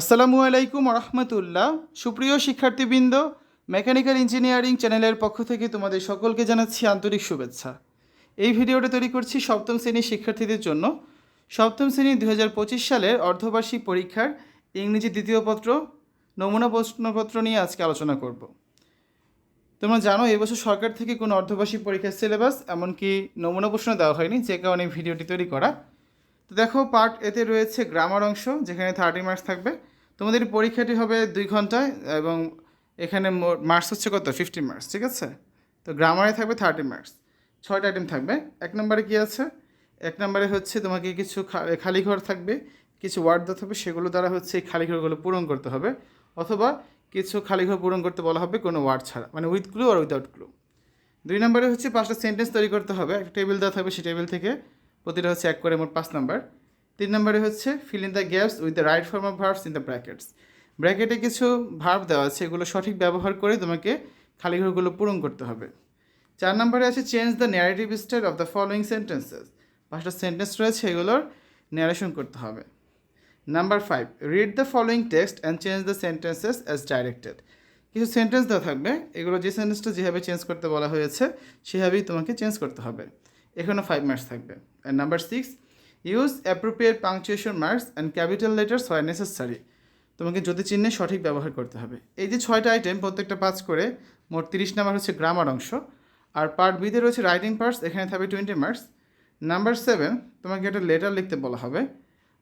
আসসালামু আলাইকুম রহমতুল্লাহ সুপ্রিয় শিক্ষার্থীবৃন্দ, মেকানিক্যাল ইঞ্জিনিয়ারিং চ্যানেলের পক্ষ থেকে তোমাদের সকলকে জানাচ্ছি আন্তরিক শুভেচ্ছা। এই ভিডিওটা তৈরি করছি সপ্তম শ্রেণির শিক্ষার্থীদের জন্য। সপ্তম শ্রেণি দু হাজার পঁচিশ সালের অর্ধবার্ষিক পরীক্ষার ইংরেজি দ্বিতীয় পত্র, নমুনা প্রশ্নপত্র নিয়ে আজকে আলোচনা করব। তোমরা জানো এবছর সরকার থেকে কোনো অর্ধবার্ষিক পরীক্ষার সিলেবাস, এমনকি নমুনা প্রশ্ন দেওয়া হয়নি, যে কারণে ভিডিওটি তৈরি করা তো দেখো পার্ট এতে রয়েছে গ্রামার অংশ, যেখানে থার্টি মার্কস থাকবে। তোমাদের পরীক্ষাটি হবে দুই ঘন্টায়, এবং এখানে মার্কস হচ্ছে কত? ফিফটি মার্কস ঠিক আছে? তো গ্রামারে থাকবে থার্টি মার্কস ছয়টা আইটেম থাকবে। এক নম্বরে কী আছে? এক নম্বরে হচ্ছে তোমাকে কিছু খালি ঘর থাকবে, কিছু ওয়ার্ড দিতে হবে সেগুলো দ্বারা হচ্ছে এই খালি ঘরগুলো পূরণ করতে হবে, অথবা কিছু খালি ঘর পূরণ করতে বলা হবে কোনো ওয়ার্ড ছাড়া মানে উইথ ক্লু আর উইদাউট ক্লু দুই নম্বরে হচ্ছে পাঁচটা সেন্টেন্স তৈরি করতে হবে, একটা টেবিল দেওয়া থাকবে সেই টেবিল থেকে। প্রতিটা হচ্ছে এক করে মোট পাঁচ নাম্বার। তিন নম্বরে হচ্ছে fill in the gaps with the right form of verbs in the brackets ব্র্যাকেটে কিছু ভার্ব দেওয়া আছে, এগুলো সঠিক ব্যবহার করে তোমাকে খালি ঘরগুলো পূরণ করতে হবে। চার নম্বরে আছে change the narrative style of the following sentences পাঁচটা সেন্টেন্স রয়েছে, এগুলোর ন্যারেশন করতে হবে। Number five read the following text and change the sentences as directed কিছু সেন্টেন্স দেওয়া থাকবে, এগুলো যে সেন্টেন্সটা যেভাবে চেঞ্জ করতে বলা হয়েছে, সেভাবেই তোমাকে চেঞ্জ করতে হবে। এখানে ফাইভ মার্কস থাকবে। And number six use appropriate punctuation marks and capital letters হয় নেসেসারি তোমাকে যদি চিহ্নে সঠিক ব্যবহার করতে হবে। এই যে ছয়টা আইটেম প্রত্যেকটা পাঁচ করে মোট তিরিশ নাম্বার হচ্ছে গ্রামার অংশ। আর পার্ট বিতে রয়েছে রাইটিং পার্টস এখানে থাকবে টোয়েন্টি মার্কস নাম্বার সেভেন তোমাকে একটা লেটার লিখতে বলা হবে।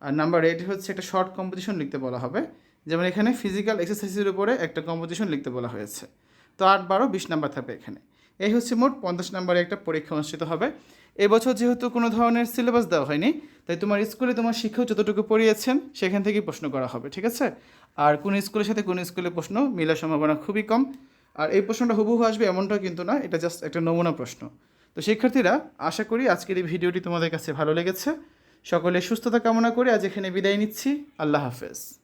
আর নাম্বার এইট হচ্ছে একটা শর্ট কম্পোজিশন লিখতে বলা হবে। যেমন এখানে ফিজিক্যাল এক্সারসাইজের উপরে একটা কম্পোজিশন লিখতে বলা হয়েছে। তো আট বারো, বিশ নাম্বার থাকবে এখানে। এই হচ্ছে মোট পঞ্চাশ নাম্বারে একটা পরীক্ষা অনুষ্ঠিত হবে। এবছর যেহেতু কোনো ধরনের সিলেবাস দেওয়া হয়নি, তাই তোমার স্কুলে তোমার শিক্ষক যতটুকু পড়িয়েছেন, সেখান থেকেই প্রশ্ন করা হবে, ঠিক আছে? আর কোন স্কুলের সাথে কোন স্কুলে প্রশ্ন মিলার সম্ভাবনা খুবই কম। আর এই প্রশ্নটা হুবহু আসবে এমনটাও কিন্তু না, এটা জাস্ট একটা নমুনা প্রশ্ন। তো শিক্ষার্থীরা, আশা করি আজকের এই ভিডিওটি তোমাদের কাছে ভালো লেগেছে। সকলে সুস্থতা কামনা করে আজ এখানে বিদায় নিচ্ছি। আল্লাহ হাফেজ।